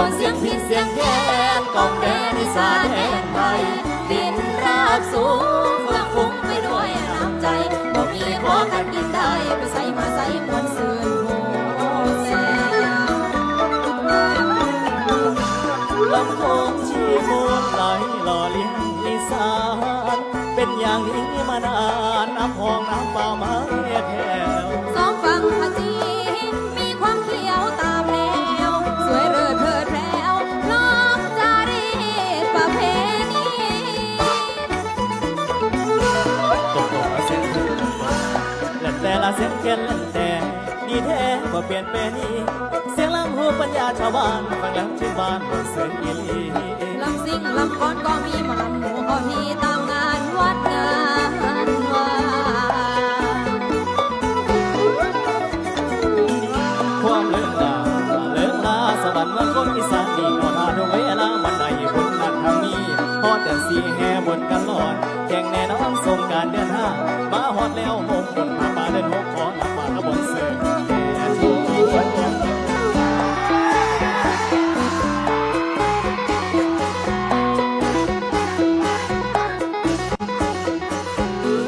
วนเสียงพินเสียงแคนกองแดนในสาแห่งไทยดินราบสูงเพื่อคุ้มไปด้วยน้ำใจบ่มีขอกันกินได้ไปใส่มาใส่มวนซื่นโหแสลำโงชีมวงไหลหล่อเลี้ยงอีสานเป็นอย่างนี้มานานน้ำพองน้ำเปล่ามาเแค่ ละเส้นเกนเล่นแต่ดีแท้บ่เปลี่ยนแปลนี้เสียงลำหูปัญญาชาวบ้านฟังแล้วชื่นบานเสื่ออีลีลำซิ่งลำก้อนก็มีหมาลำหมูก็มีตามงานวัดงานวาความเลื่อนลาเลื่อนลาสวรรค์เมืองคนอีสานดีขอทาดเวลาบันไดบนนัดทามีฮอดเดือนสี่แห งแน่นอนสงการเดือนห้ามาฮอดแล้วหกบนมาปาเดินหกขอมาปาขบวนเสือแห่ชม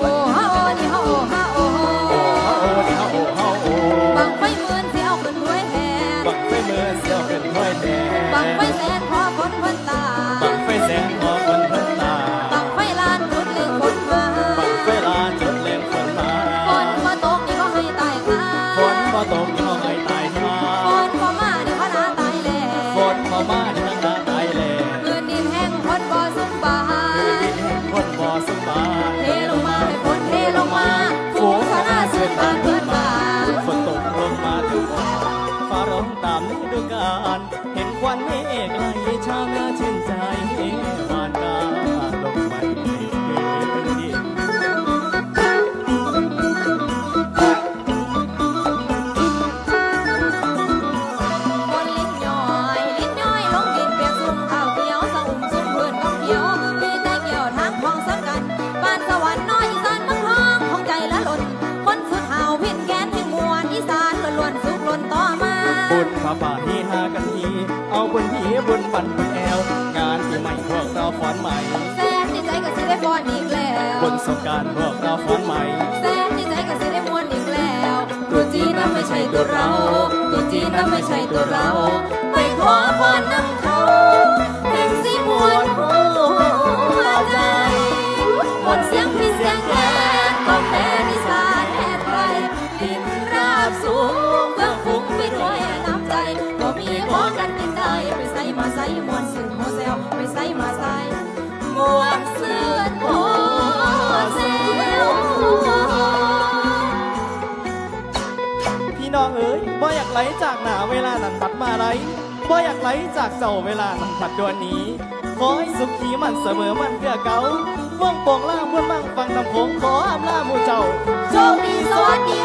โอ้โอนี่โอฮาโอโอ้โอ้นี่โอ้โอ้บังไฟหมื่นสิเอาขึ้นด้วยแห่บังไฟมือเสียวเป็นถ้อยแท้บังไฟแสน เห็นควันเมฆไหล บุญพระป่าที่หากันที เอาบุญผีบุญบันบุญแอว งานที่ใหม่พวกเราฟ้อนใหม่แสนดีใจก็สิได้ฟอนอีกแล้วบนสงกรารพวกเราฟ้อนใหม่แสนดีใจก็สิได้มวนอีกแล้ว ตัวจีนนั้นไม่ใช่ตัวเรา ตัวจีนนั้นไม่ใช่ตัวเรา องเอ๋ยบ่อยากไหลจากหนาเวลานั้นพัดมาไหลบ่อยากไหลจากเจ้าเวลานั้นพัดดวนนี้ขอให้สุขีมันเสมอมันเพื่อเก่าว่องปองล่าม้วนมั่งฟังนำโขงขออำลาหมู่เจ้าโชคดีโชคดี